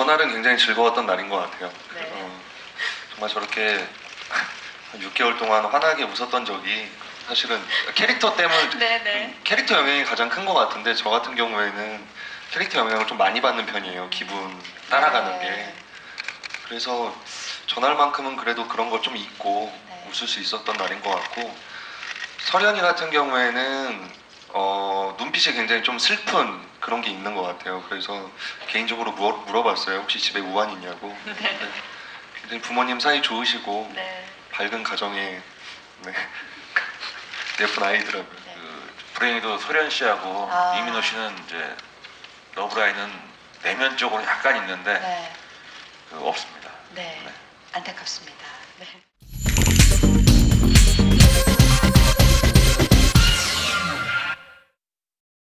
전날은 굉장히 즐거웠던 날인 것 같아요. 네. 어, 정말 저렇게 한 6개월 동안 환하게 웃었던 적이 사실은 캐릭터 때문에 네 네. 캐릭터 영향이 가장 큰 것 같은데 저 같은 경우에는 캐릭터 영향을 좀 많이 받는 편이에요. 기분 따라가는 네. 게. 그래서 전날만큼은 그래도 그런 거좀 잊고 네. 웃을 수 있었던 날인 것 같고 설현이 같은 경우에는 어, 눈빛이 굉장히 좀 슬픈 그런 게 있는 것 같아요. 그래서 개인적으로 물어, 물어 봤어요. 혹시 집에 우환 있냐고. 네. 굉장히 부모님 사이 좋으시고 네. 밝은 가정에 네. 예쁜 아이더라고요. 네. 그 불행히도 소련 씨하고 아. 이민호 씨는 이제 러브라인은 내면적으로 약간 있는데 네. 그 없습니다. 네. 네. 안타깝습니다. 네.